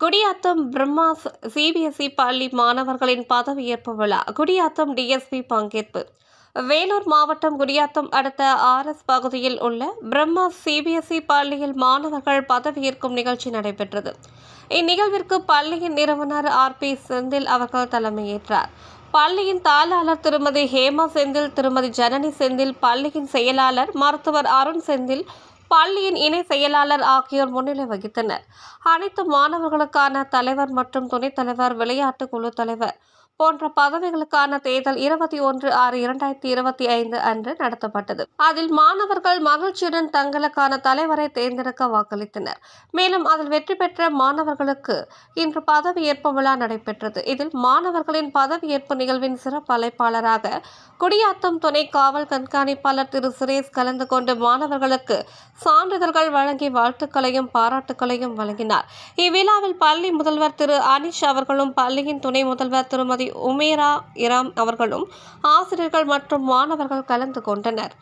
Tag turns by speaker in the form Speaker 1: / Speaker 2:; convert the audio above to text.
Speaker 1: Gudiyatham Brahma CBSE பள்ளி மாணவர்களின் பதவியேற்பு விழா குடியாத்தம் டிஎஸ்பி பங்கேற்பு. வேலூர் மாவட்டம் குடியாத்தம் அடுத்த ஆர்எஸ் பகுதியில் உள்ள பிரம்மா சிபிஎஸ்இ பள்ளியில் மாணவர்கள் பதவியேற்கும் நிகழ்ச்சி நடைபெற்றது. இந்நிகழ்விற்கு பள்ளியின் நிறுவனர் ஆர் பி செந்தில் அவர்கள் தலைமையேற்றார். பள்ளியின் தாளாளர் திருமதி ஹேமா செந்தில் திருமதி ஜனனி செந்தில் பள்ளியின் செயலாளர் மருத்துவர் அருண் செந்தில் பள்ளியின் இணை செயலாளர் ஆகியோர் முன்னிலை வகித்தனர். அனைத்து மாணவர்களுக்கான தலைவர் மற்றும் துணைத் தலைவர் விளையாட்டு குழு தலைவர் போன்ற பதவிகளுக்கான தேர்தல் இருபத்தி ஒன்று ஆறு இரண்டாயிரத்தி இருபத்தி ஐந்து அன்று நடத்தப்பட்டது. அதில் மாணவர்கள் மகிழ்ச்சியுடன் தங்களுக்கான தலைவரை தேர்ந்தெடுக்க வாக்களித்தனர். மேலும் அதில் வெற்றி பெற்ற மாணவர்களுக்கு இன்று பதவியேற்பு விழா நடைபெற்றது. இதில் மாணவர்களின் பதவியேற்பு நிகழ்வின் சிறப்பு அழைப்பாளராக குடியாத்தம் துணை காவல் கண்காணிப்பாளர் திரு சுரேஷ் கலந்து கொண்டு மாணவர்களுக்கு சான்றிதழ்கள் வழங்கி வாழ்த்துக்களையும் பாராட்டுக்களையும் வழங்கினார். இவ்விழாவில் பள்ளி முதல்வர் திரு அனிஷ் அவர்களும் பள்ளியின் துணை முதல்வர் திருமதி உமேரா இராம் அவர்களும் ஆசிரியர்கள் மற்றும் மாணவர்கள் கலந்து கொண்டனர்.